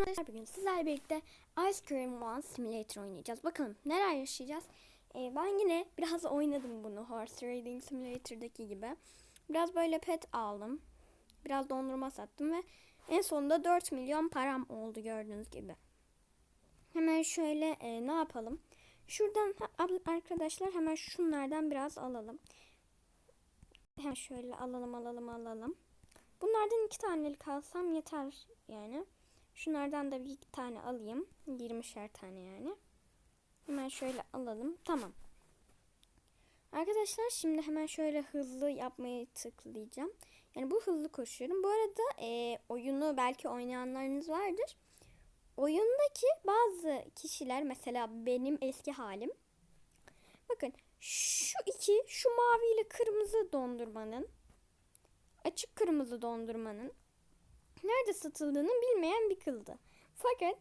Arkadaşlar bugün sizlerle birlikte Ice Cream One Simulator oynayacağız. Bakalım neler yaşayacağız. Ee, ben yine biraz oynadım bunu Horse Riding Simulator'daki gibi. Biraz böyle pet aldım. Biraz dondurma sattım ve en sonunda 4 milyon param oldu gördüğünüz gibi. Hemen şöyle e, ne yapalım? Şuradan arkadaşlar hemen şunlardan biraz alalım. Hemen şöyle alalım alalım alalım. Bunlardan iki tanelik alsam yeter yani. Şunlardan da bir iki tane alayım. 20'şer tane yani. Hemen şöyle alalım. Tamam. Arkadaşlar şimdi hemen şöyle hızlı yapmayı tıklayacağım. Yani bu hızlı koşuyorum. Bu arada e, oyunu belki oynayanlarınız vardır. Oyundaki bazı kişiler mesela benim eski halim. Bakın şu iki şu mavi ile kırmızı dondurmanın açık kırmızı dondurmanın nerede satıldığını bilmeyen bir kızdı. Fakat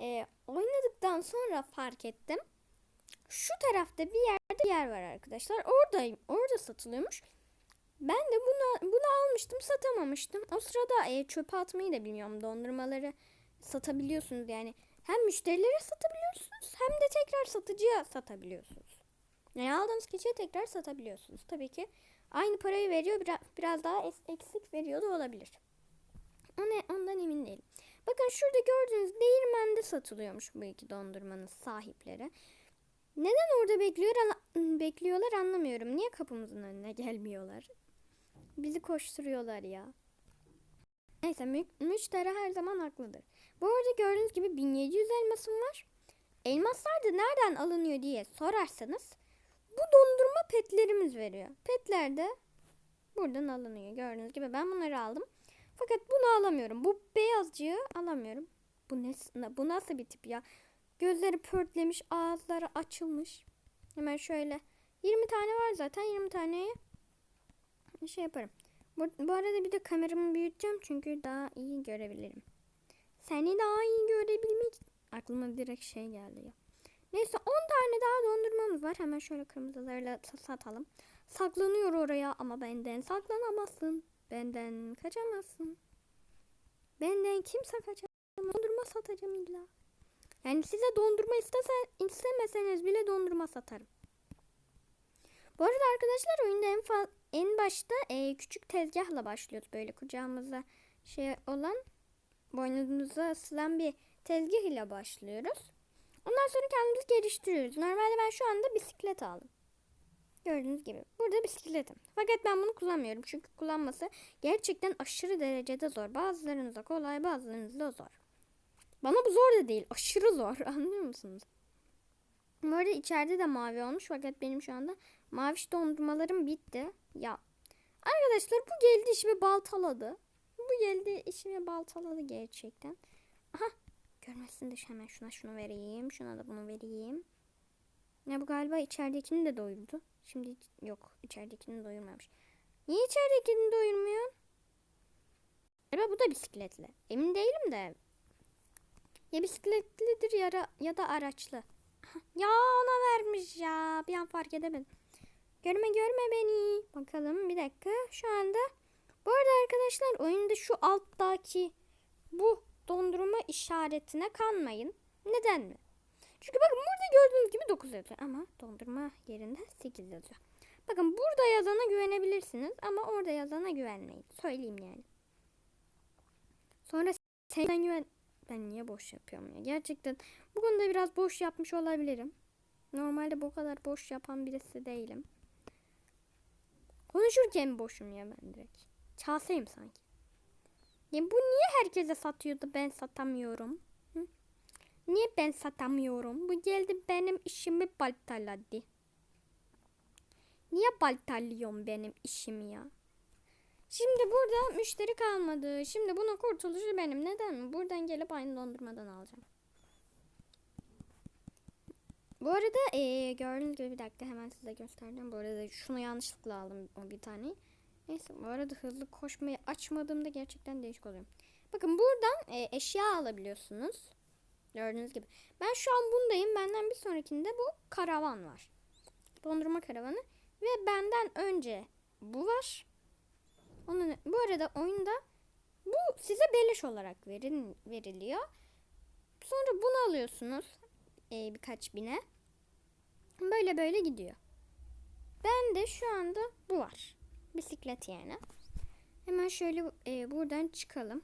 e, oynadıktan sonra fark ettim. Şu tarafta bir yerde bir yer var arkadaşlar. Oradayım. Orada satılıyormuş. Ben de bunu bunu almıştım, satamamıştım. O sırada e, çöpe atmayı da bilmiyorum. Dondurmaları satabiliyorsunuz yani. Hem müşterilere satabiliyorsunuz hem de tekrar satıcıya satabiliyorsunuz. Yani aldığınız kişiye tekrar satabiliyorsunuz. Tabii ki aynı parayı veriyor biraz, biraz daha eksik veriyor da olabilir. Ona, ondan emin değilim. Bakın şurada gördüğünüz değirmende satılıyormuş bu iki dondurmanın sahipleri. Neden orada bekliyor, bekliyorlar anlamıyorum. Niye kapımızın önüne gelmiyorlar? Bizi koşturuyorlar ya. Neyse mü- müşteri her zaman haklıdır. Bu arada gördüğünüz gibi 1700 elmasım var. Elmaslar da nereden alınıyor diye sorarsanız bu dondurma petlerimiz veriyor. Petler de buradan alınıyor. Gördüğünüz gibi ben bunları aldım. Fakat bunu alamıyorum. Bu beyazcığı alamıyorum. Bu ne bu nasıl bir tip ya? Gözleri pörtlemiş, ağızları açılmış. Hemen şöyle 20 tane var zaten. 20 taneye şey yaparım. Bu, bu arada bir de kameramı büyüteceğim çünkü daha iyi görebilirim. Seni daha iyi görebilmek aklıma direkt şey geldi ya. Neyse 10 tane daha dondurmamız var. Hemen şöyle kırmızılarla satalım. Saklanıyor oraya ama benden saklanamazsın. Benden kaçamazsın. Benden kimse kaçamaz. Dondurma satacağım illa. Yani size dondurma istesen, istemeseniz bile dondurma satarım. Bu arada arkadaşlar oyunda en, fa- en başta e, küçük tezgahla başlıyoruz. Böyle kucağımıza şey olan boynumuza asılan bir tezgah ile başlıyoruz. Ondan sonra kendimizi geliştiriyoruz. Normalde ben şu anda bisiklet aldım. Gördüğünüz gibi. Burada bisikletim. Fakat ben bunu kullanmıyorum. Çünkü kullanması gerçekten aşırı derecede zor. Bazılarınıza kolay bazılarınıza zor. Bana bu zor da değil. Aşırı zor. Anlıyor musunuz? Bu arada içeride de mavi olmuş. Fakat benim şu anda maviş dondurmalarım bitti. Ya arkadaşlar bu geldi işimi baltaladı. Bu geldi işimi baltaladı gerçekten. Aha görmesin de hemen şuna şunu vereyim. Şuna da bunu vereyim. Ya bu galiba içeridekini de doyurdu. Şimdi yok içeridekini doyurmamış. Niye içeridekini doyurmuyor? Galiba bu da bisikletli. Emin değilim de. Ya bisikletlidir ya, ya da araçlı. Ya ona vermiş ya. Bir an fark edemedim. Görme görme beni. Bakalım bir dakika. Şu anda bu arada arkadaşlar oyunda şu alttaki bu dondurma işaretine kanmayın. Neden mi? Çünkü bakın burada gördüğünüz gibi 9 yazıyor ama dondurma yerinde 8 yazıyor. Bakın burada yazana güvenebilirsiniz ama orada yazana güvenmeyin. Söyleyeyim yani. Sonra sen güven... Ben niye boş yapıyorum ya? Gerçekten bu konuda biraz boş yapmış olabilirim. Normalde bu kadar boş yapan birisi değilim. Konuşurken boşum ya ben direkt. Çalsayım sanki. Ya bu niye herkese satıyordu ben satamıyorum? Niye ben satamıyorum? Bu geldi benim işimi baltaladı. Niye baltalıyorsun benim işimi ya? Şimdi burada müşteri kalmadı. Şimdi bunun kurtuluşu benim. Neden mi? Buradan gelip aynı dondurmadan alacağım. Bu arada eee gördüğünüz gibi bir dakika hemen size göstereceğim. Bu arada şunu yanlışlıkla aldım o bir tane. Neyse bu arada hızlı koşmayı açmadığımda gerçekten değişik oluyor. Bakın buradan e, eşya alabiliyorsunuz. Gördüğünüz gibi. Ben şu an bundayım. Benden bir sonrakinde bu karavan var. Dondurma karavanı. Ve benden önce bu var. Onun, bu arada oyunda Bu size beleş olarak verin, veriliyor. Sonra bunu alıyorsunuz e, birkaç bine. Böyle böyle gidiyor. Ben de şu anda bu var. Bisiklet yani. Hemen şöyle e, buradan çıkalım.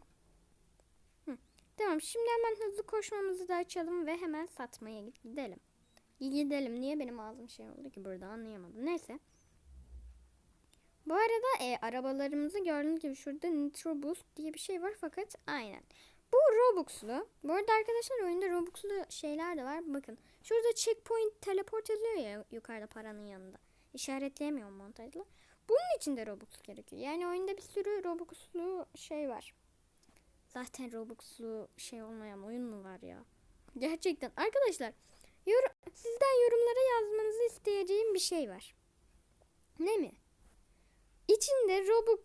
Tamam şimdi hemen hızlı koşmamızı da açalım ve hemen satmaya gidelim. Gidelim. Niye benim ağzım şey oldu ki burada anlayamadım. Neyse. Bu arada e, arabalarımızı gördüğünüz gibi şurada Nitro Boost diye bir şey var fakat aynen. Bu Robux'lu. Bu arada arkadaşlar oyunda Robux'lu şeyler de var. Bakın şurada checkpoint teleport yazıyor ya yukarıda paranın yanında. İşaretleyemiyorum montajla. Bunun için de Robux gerekiyor. Yani oyunda bir sürü Robux'lu şey var. Zaten Robux'lu şey olmayan oyun mu var ya? Gerçekten arkadaşlar yorum, sizden yorumlara yazmanızı isteyeceğim bir şey var. Ne mi? İçinde Robux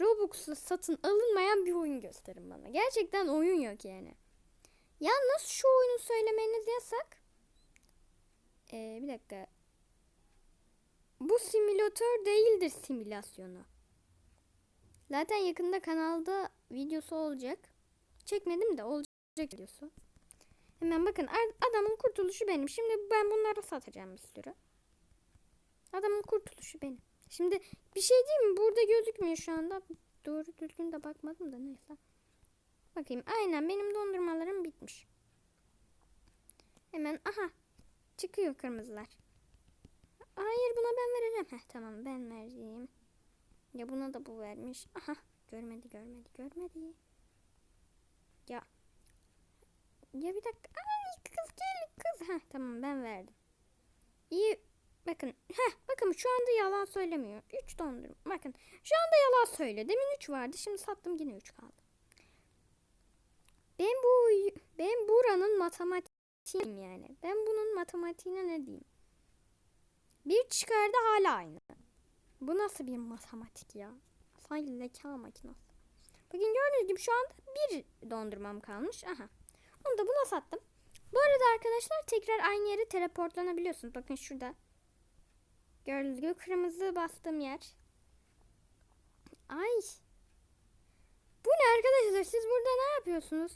Robux'lu satın alınmayan bir oyun gösterin bana. Gerçekten oyun yok yani. Yalnız şu oyunu söylemeniz yasak. Ee, bir dakika. Bu simülatör değildir simülasyonu. Zaten yakında kanalda videosu olacak. Çekmedim de olacak videosu. Hemen bakın adamın kurtuluşu benim. Şimdi ben bunları satacağım bir sürü. Adamın kurtuluşu benim. Şimdi bir şey değil mi? Burada gözükmüyor şu anda. Doğru düzgün de bakmadım da neyse. Bakayım. Aynen benim dondurmalarım bitmiş. Hemen aha çıkıyor kırmızılar. Hayır buna ben vereceğim. Heh tamam ben vereyim. Ya buna da bu vermiş. Aha görmedi görmedi görmedi. Ya. Ya bir dakika. Ay kız gel kız. Heh tamam ben verdim. İyi bakın. Heh bakın şu anda yalan söylemiyor. 3 dondurma. Bakın şu anda yalan söyle. Demin 3 vardı şimdi sattım yine 3 kaldı. Ben bu ben buranın matematiğim yani. Ben bunun matematiğine ne diyeyim? Bir çıkardı hala aynı. Bu nasıl bir matematik ya? Sanki zeka makinesi. Bakın gördüğünüz gibi şu anda bir dondurmam kalmış. Aha. Onu da buna sattım. Bu arada arkadaşlar tekrar aynı yere teleportlanabiliyorsunuz. Bakın şurada. Gördüğünüz gibi kırmızı bastığım yer. Ay. Bu ne arkadaşlar? Siz burada ne yapıyorsunuz?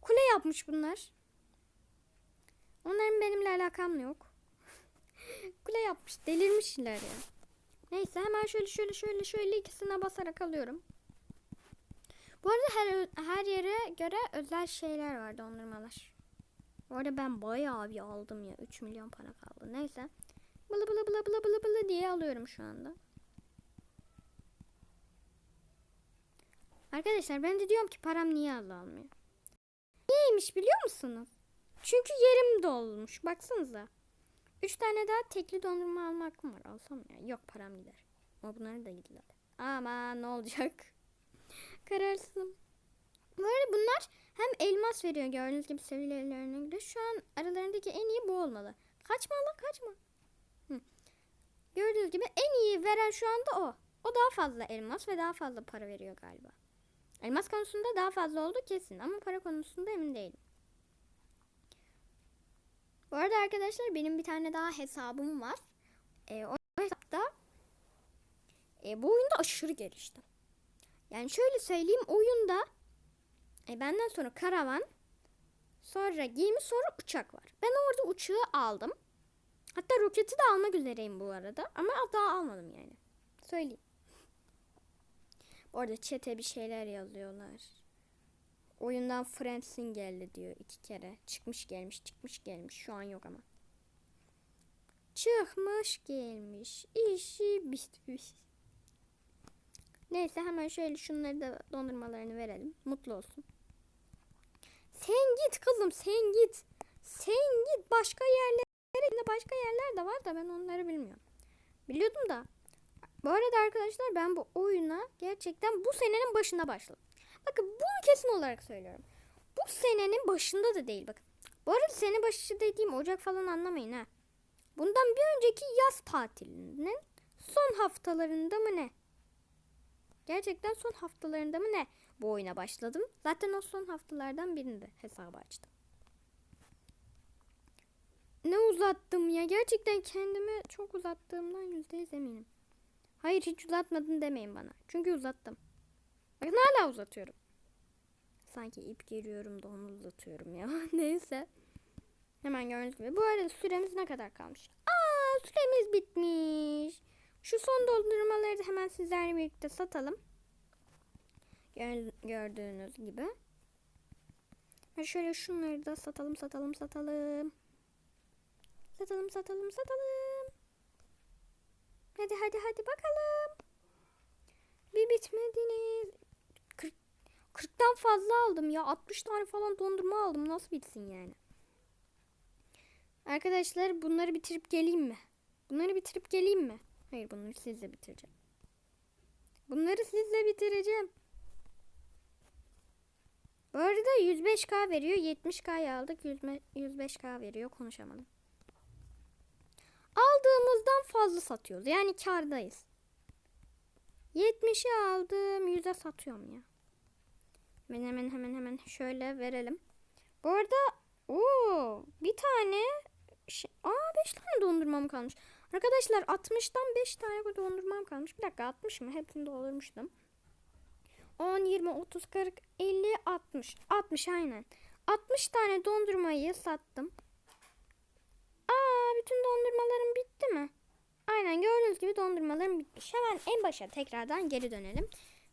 Kule yapmış bunlar. Onların benimle alakam yok. Kule yapmış. Delirmişler ya. Neyse hemen şöyle şöyle şöyle şöyle ikisine basarak alıyorum. Bu arada her, her yere göre özel şeyler var dondurmalar. Bu arada ben bayağı bir aldım ya. 3 milyon para kaldı. Neyse. Bılı bılı bılı bılı bılı bılı diye alıyorum şu anda. Arkadaşlar ben de diyorum ki param niye azalmıyor? Niyeymiş biliyor musunuz? Çünkü yerim dolmuş. Baksanıza. Üç tane daha tekli dondurma alma hakkım var. Alsam ya. Yok param gider. Ama bunları da gidiyor. Ama ne olacak? Kararsızım. Bu arada bunlar hem elmas veriyor gördüğünüz gibi seviyelerine göre. Şu an aralarındaki en iyi bu olmalı. Kaçma lan kaçma. Hı. Gördüğünüz gibi en iyi veren şu anda o. O daha fazla elmas ve daha fazla para veriyor galiba. Elmas konusunda daha fazla oldu kesin ama para konusunda emin değilim. Bu arada arkadaşlar benim bir tane daha hesabım var. Ee, o hesapta e, bu oyunda aşırı geliştim. Yani şöyle söyleyeyim oyunda e, benden sonra karavan sonra gemi sonra uçak var. Ben orada uçağı aldım. Hatta roketi de almak üzereyim bu arada. Ama daha almadım yani. Söyleyeyim. Orada çete bir şeyler yazıyorlar. Oyundan Friends'in geldi diyor iki kere. Çıkmış gelmiş çıkmış gelmiş. Şu an yok ama. Çıkmış gelmiş. İşi bitmiş. Neyse hemen şöyle şunları da dondurmalarını verelim. Mutlu olsun. Sen git kızım sen git. Sen git başka yerlere. Başka yerler de var da ben onları bilmiyorum. Biliyordum da. Bu arada arkadaşlar ben bu oyuna gerçekten bu senenin başında başladım. Bakın bunu kesin olarak söylüyorum. Bu senenin başında da değil bakın. Bu arada sene başı dediğim Ocak falan anlamayın ha. Bundan bir önceki yaz tatilinin son haftalarında mı ne? Gerçekten son haftalarında mı ne? Bu oyuna başladım. Zaten o son haftalardan birinde hesabı açtım. Ne uzattım ya. Gerçekten kendimi çok uzattığımdan yüzde yüz eminim. Hayır hiç uzatmadın demeyin bana. Çünkü uzattım. Bakın hala uzatıyorum. Sanki ip geriyorum da onu uzatıyorum ya. Neyse. Hemen gördüğünüz gibi. Bu arada süremiz ne kadar kalmış? Aa süremiz bitmiş. Şu son doldurmaları da hemen sizlerle birlikte satalım. Gör- gördüğünüz gibi. Ha şöyle şunları da satalım satalım satalım. Satalım satalım satalım. Hadi hadi hadi bakalım. Bir bitmediniz. 40, 40'tan fazla aldım ya. 60 tane falan dondurma aldım. Nasıl bitsin yani? Arkadaşlar bunları bitirip geleyim mi? Bunları bitirip geleyim mi? Hayır bunları sizle bitireceğim. Bunları sizle bitireceğim. Bu arada 105k veriyor. 70k'yı aldık. 105k veriyor. Konuşamadım. Aldığımızdan fazla satıyoruz. Yani kardayız. 70'i aldım. 100'e satıyorum ya. Hemen hemen hemen hemen şöyle verelim. Bu arada o bir tane şey, aa 5 tane dondurmam kalmış. Arkadaşlar 60'tan 5 tane dondurmam kalmış. Bir dakika 60 mı? Hepsini doldurmuştum. 10, 20, 30, 40, 50, 60. 60 aynen. 60 tane dondurmayı sattım. Aa bütün dondurmalarım bitti mi? Aynen gördüğünüz gibi dondurmalarım bitmiş. Hemen en başa tekrardan geri dönelim.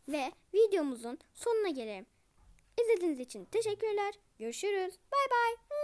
Ve videomuzun sonuna gelelim. İzlediğiniz için teşekkürler. Görüşürüz. Bay bay.